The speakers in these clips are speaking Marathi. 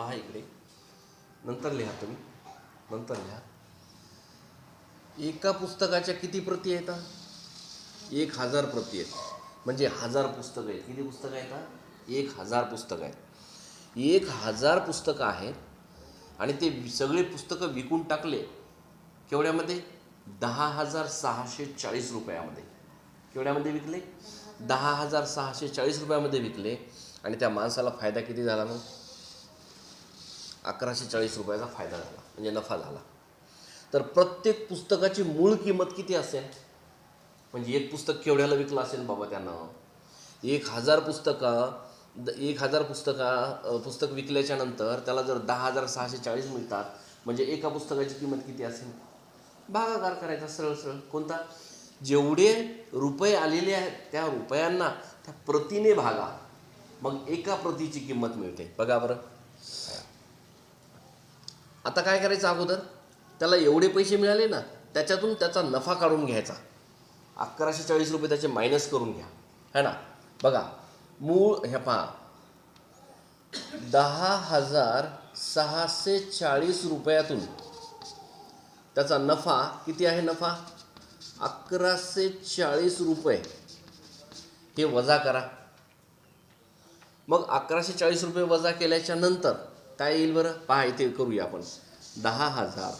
पहा इकडे. नंतर लिहा तुम्ही. नंतर लिहा. एका पुस्तकाच्या किती प्रती येतात एक हजार प्रती आहेत. म्हणजे हजार पुस्तकं आहेत. किती पुस्तकं येतात एक हजार पुस्तकं आहेत. एक हजार पुस्तकं आहेत आणि ते सगळे पुस्तकं विकून टाकले केवढ्यामध्ये? दहा हजार सहाशे चाळीस रुपयामध्ये. केवढ्यामध्ये विकले? दहा हजार सहाशे चाळीस रुपयामध्ये विकले. आणि त्या माणसाला फायदा किती झाला मग? अकराशे चाळीस रुपयाचा फायदा झाला म्हणजे नफा झाला. तर प्रत्येक पुस्तकाची मूळ किंमत किती असेल? म्हणजे एक पुस्तक केवढ्याला विकलं असेल बाबा त्यानं? एक हजार पुस्तकं द एक हजार पुस्तका पुस्तक विकल्याच्या नंतर त्याला जर दहा हजार सहाशे चाळीस मिळतात म्हणजे एका पुस्तकाची किंमत किती असेल? भागाकार करायचा सरळ सरळ. कोणता? जेवढे रुपये आलेले आहेत त्या रुपयांना त्या प्रतीने भागा. मग एका प्रतीची किंमत मिळते. बघा बरं. आता काय करायचं अगोदर? त्याला एवढे पैसे मिळाले ना त्याच्यातून त्याचा नफा काढून घ्यायचा. अकराशे चाळीस रुपये त्याचे मायनस करून घ्या. है ना? बघा मूळ हे पहा. दहा हजार सहाशे चाळीस रुपयातून त्याचा नफा किती आहे नफा? अकराशे चाळीस रुपये. हे वजा करा. मग अकराशे चाळीस रुपये वजा केल्याच्यानंतर काय येईल बरं? पहा इथे करूया आपण. दहा हजार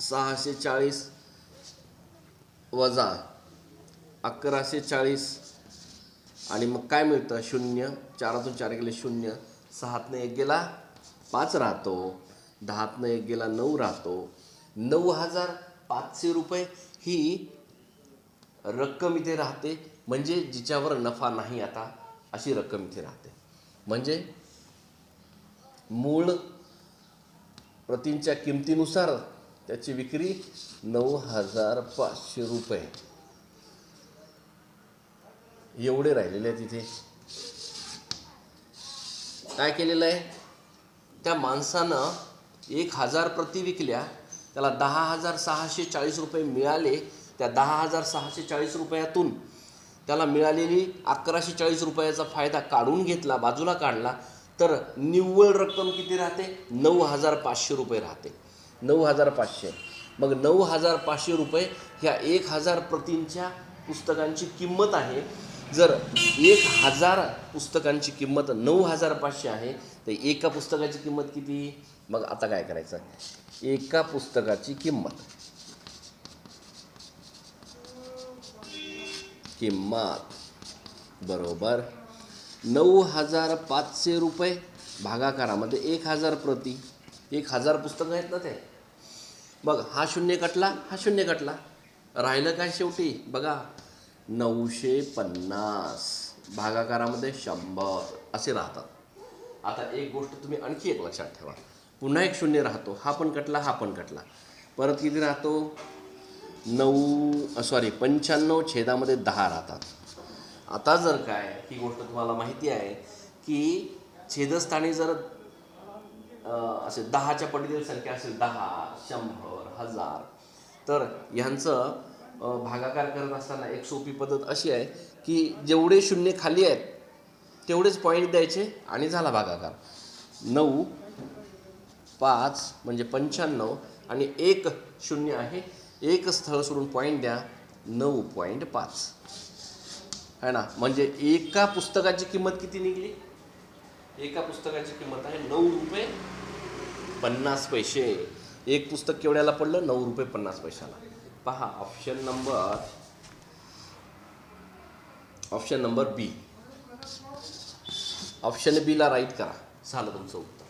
सहाशे चाळीस वजा अकराशे चाळीस. आणि मग काय मिळतं? शून्य. चारातून चार गेले शून्य. सहातनं एक गेला पाच राहतो. दहातनं एक गेला नऊ राहतो. नऊ हजार पाचशे रुपये ही रक्कम इथे राहते. म्हणजे जिच्यावर नफा नाही आता अशी रक्कम इथे राहते. म्हणजे मूळ प्रतींच्या किमतीनुसार त्याची विक्री नऊ हजार पाचशे रुपये. एवढे राहिलेले आहे तिथे काय केलेलं आहे? त्या माणसानं एक हजार प्रती विकल्या त्याला दहा हजार सहाशे चाळीस रुपये मिळाले त्या दहा हजार सहाशे चाळीस रुपयातून त्याला मिळालेली अकराशे चाळीस रुपयाचा फायदा काढून घेतला बाजूला काढला तर निव्वळ रक्कम किती राहते? नऊ हजार पाचशे रुपये राहते. नऊ हजार पाचशे मग नऊ हजार पाचशे रुपये ह्या एक हजार प्रतींच्या पुस्तकांची किंमत आहे. जर एक हजार पुस्तकांची किंमत नऊ हजार पाचशे आहे तर एका पुस्तकाची किंमत किती? मग आता काय करायचं? एका पुस्तकाची किंमत. किंमत. बरोबर? नऊ हजार पाचशे रुपये भागाकारामध्ये. एक हजार प्रति. एक हजार पुस्तकं आहेत ना ते. बघ हा शून्य कटला हा शून्य कटला. राहिलं काय शेवटी? बघा नऊशे पन्नास. भागाकारामध्ये शंभर. असे राहतात. आता एक गोष्ट तुम्ही आणखी एक लक्षात ठेवा. पुन्हा एक शून्य राहतो. हा पण कटला हा पण कटला. परत किती राहतो? नऊ सॉरी पंच्याण्णव छेदामध्ये दहा राहतात. आता जर काय ही गोष्ट तुम्हाला माहिती आहे की छेदस्थानी जर असे दहाच्या पटीतील संख्या असेल दहा शंभर हजार तर ह्यांचं भागाकार करत असताना एक सोपी पद्धत अशी आहे की जेवढे शून्य खाली आहेत तेवढेच पॉईंट द्यायचे आणि झाला भागाकार. नऊ पाच म्हणजे पंच्याण्णव आणि एक शून्य आहे. एक स्थळ सोडून पॉईंट द्या नऊ पॉईंट पाच. आहे ना? म्हणजे एका पुस्तकाची किंमत किती निघली? एका पुस्तकाची किंमत आहे नऊ रुपये पन्नास पैसे. एक पुस्तक केवढ्याला पडलं? नऊ रुपये पन्नास पैशाला. पहा option number option number B option बीला राईट करा. झालं तुमचं उत्तर.